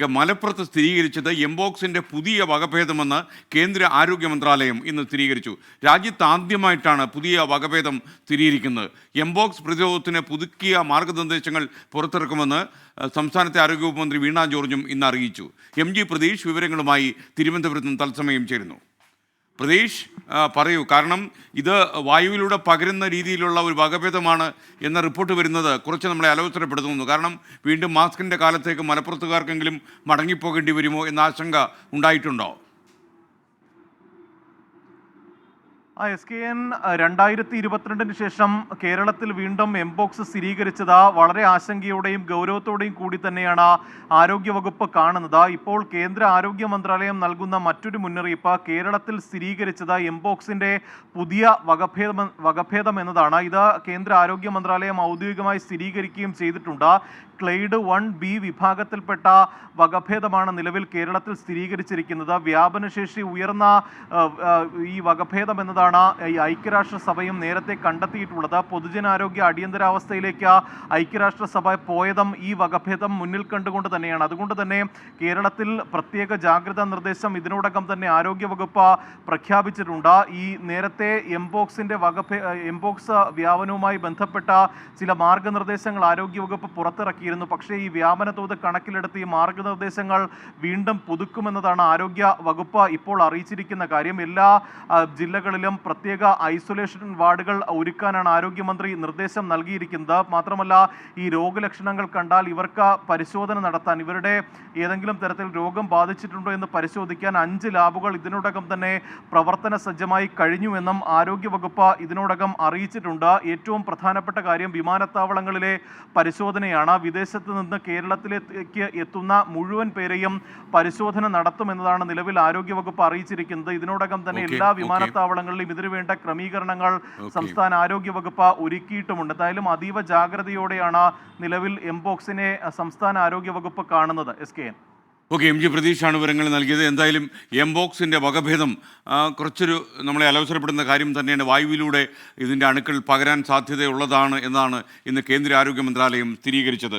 മലപ്പുറത്ത് സ്ഥിരീകരിച്ചത് എംബോക്സിന്റെ പുതിയ വകഭേദമെന്ന് കേന്ദ്ര ആരോഗ്യ മന്ത്രാലയം ഇന്ന് സ്ഥിരീകരിച്ചു. രാജ്യത്ത് ആദ്യമായിട്ടാണ് പുതിയ വകഭേദം സ്ഥിരീകരിക്കുന്നത്. എംബോക്സ് പ്രതിരോധത്തിന് പുതുക്കിയ മാർഗനിർദ്ദേശങ്ങൾ പുറത്തിറക്കുമെന്ന് സംസ്ഥാനത്തെ ആരോഗ്യവകുപ്പ് മന്ത്രി വീണ ജോർജും ഇന്ന് അറിയിച്ചു. എം ജി പ്രതീഷ് വിവരങ്ങളുമായി തിരുവനന്തപുരത്ത് തത്സമയം ചേരുന്നു. പ്രതീഷ് പറയൂ. കാരണം ഇത് വായുവിലൂടെ പകരുന്ന രീതിയിലുള്ള ഒരു വകഭേദമാണ് എന്ന റിപ്പോർട്ട് വരുന്നത് കുറച്ച് നമ്മളെ അലോചനപ്പെടുത്തുന്നു കാരണം വീണ്ടും മാസ്കിന്റെ കാലത്തേക്ക് മലപ്പുറത്തുകാർക്കെങ്കിലും മടങ്ങിപ്പോകേണ്ടി വരുമോ എന്ന ആശങ്ക ഉണ്ടായിട്ടുണ്ടോ? ആ എസ് കെ എൻ രണ്ടായിരത്തി ഇരുപത്തിരണ്ടിന് ശേഷം കേരളത്തിൽ വീണ്ടും എംബോക്സ് സ്ഥിരീകരിച്ചത്. വളരെ ആശങ്കയോടെയും ഗൗരവത്തോടെയും കൂടി തന്നെയാണ് ആരോഗ്യവകുപ്പ് കാണുന്നത്. ഇപ്പോൾ കേന്ദ്ര ആരോഗ്യ മന്ത്രാലയം നൽകുന്ന മറ്റൊരു മുന്നറിയിപ്പ് കേരളത്തിൽ സ്ഥിരീകരിച്ചത് എംബോക്സിന്റെ പുതിയ വകഭേദം വകഭേദം എന്നതാണ്. ഇത് കേന്ദ്ര ആരോഗ്യ മന്ത്രാലയം ഔദ്യോഗികമായി സ്ഥിരീകരിക്കുകയും ചെയ്തിട്ടുണ്ട്. ക്ലെയ്ഡ് വൺ ബി വിഭാഗത്തിൽപ്പെട്ട വകഭേദമാണ് നിലവിൽ കേരളത്തിൽ സ്ഥിരീകരിച്ചിരിക്കുന്നത്. വ്യാപനശേഷി ഉയർന്ന ഈ വകഭേദം എന്നതാണ് ഈ ഐക്യരാഷ്ട്രസഭയും നേരത്തെ കണ്ടെത്തിയിട്ടുള്ളത്. പൊതുജനാരോഗ്യ അടിയന്തരാവസ്ഥയിലേക്ക് ഐക്യരാഷ്ട്രസഭ പോയതും ഈ വകഭേദം മുന്നിൽ കണ്ടുകൊണ്ട് തന്നെയാണ്. അതുകൊണ്ട് തന്നെ കേരളത്തിൽ പ്രത്യേക ജാഗ്രതാ നിർദ്ദേശം ഇതിനോടകം തന്നെ ആരോഗ്യവകുപ്പ് പ്രഖ്യാപിച്ചിട്ടുണ്ട്. ഈ നേരത്തെ എംബോക്സിന്റെ വകഭേ എംബോക്സ് വ്യാപനവുമായി ബന്ധപ്പെട്ട ചില മാർഗനിർദ്ദേശങ്ങൾ ആരോഗ്യവകുപ്പ് പുറത്തിറക്കിയിരുന്നു. പക്ഷേ ഈ വ്യാപന തോത് കണക്കിലെടുത്ത് ഈ മാർഗനിർദ്ദേശങ്ങൾ വീണ്ടും പുതുക്കുമെന്നതാണ് ആരോഗ്യ വകുപ്പ് ഇപ്പോൾ അറിയിച്ചിരിക്കുന്ന കാര്യം. എല്ലാ ജില്ലകളിലും പ്രത്യേക ഐസൊലേഷൻ വാർഡുകൾ ഒരുക്കാനാണ് ആരോഗ്യമന്ത്രി നിർദ്ദേശം നൽകിയിരിക്കുന്നത്. മാത്രമല്ല ഈ രോഗലക്ഷണങ്ങൾ കണ്ടാൽ ഇവർക്ക് പരിശോധന നടത്താൻ ഇവരുടെ ഏതെങ്കിലും തരത്തിൽ രോഗം ബാധിച്ചിട്ടുണ്ടോ എന്ന് പരിശോധിക്കാൻ അഞ്ച് ലാബുകൾ ഇതിനോടകം തന്നെ പ്രവർത്തന സജ്ജമായി കഴിഞ്ഞുവെന്നും ആരോഗ്യവകുപ്പ് ഇതിനോടകം അറിയിച്ചിട്ടുണ്ട്. ഏറ്റവും പ്രധാനപ്പെട്ട കാര്യം വിമാനത്താവളങ്ങളിലെ പരിശോധനയാണ്. വിദേശത്ത് നിന്ന് കേരളത്തിലേക്ക് എത്തുന്ന മുഴുവൻ പേരെയും പരിശോധന നടത്തുമെന്നതാണ് നിലവിൽ ആരോഗ്യവകുപ്പ് അറിയിച്ചിരിക്കുന്നത്. ഇതിനോടകം തന്നെ എല്ലാ okay. വിമാനത്താവളങ്ങളിലും ഇതിനു വേണ്ട ക്രമീകരണങ്ങൾ സംസ്ഥാന ആരോഗ്യ വകുപ്പ് ഒരുക്കിയിട്ടുമുണ്ട്. എന്തായാലും അതീവ ജാഗ്രതയോടെയാണ് നിലവിൽ എംബോക്സിനെ അഹ്, സംസ്ഥാന ആരോഗ്യ വകുപ്പ് കാണുന്നത് S K N okay M G പ്രതീഷാണ് വിവരങ്ങൾ നൽകിയത്. എന്തായാലും എംബോക്സിന്റെ വകഭേദം കുറച്ചൊരു നമ്മളെ അലവസരപ്പെടുന്ന കാര്യം തന്നെയാണ്. വായുവിലൂടെ ഇതിന്റെ അണുക്കൾ പകരാൻ സാധ്യതയുള്ളതാണ് എന്നാണ് ഇന്ന് കേന്ദ്ര ആരോഗ്യ മന്ത്രാലയം സ്ഥിരീകരിച്ചത്.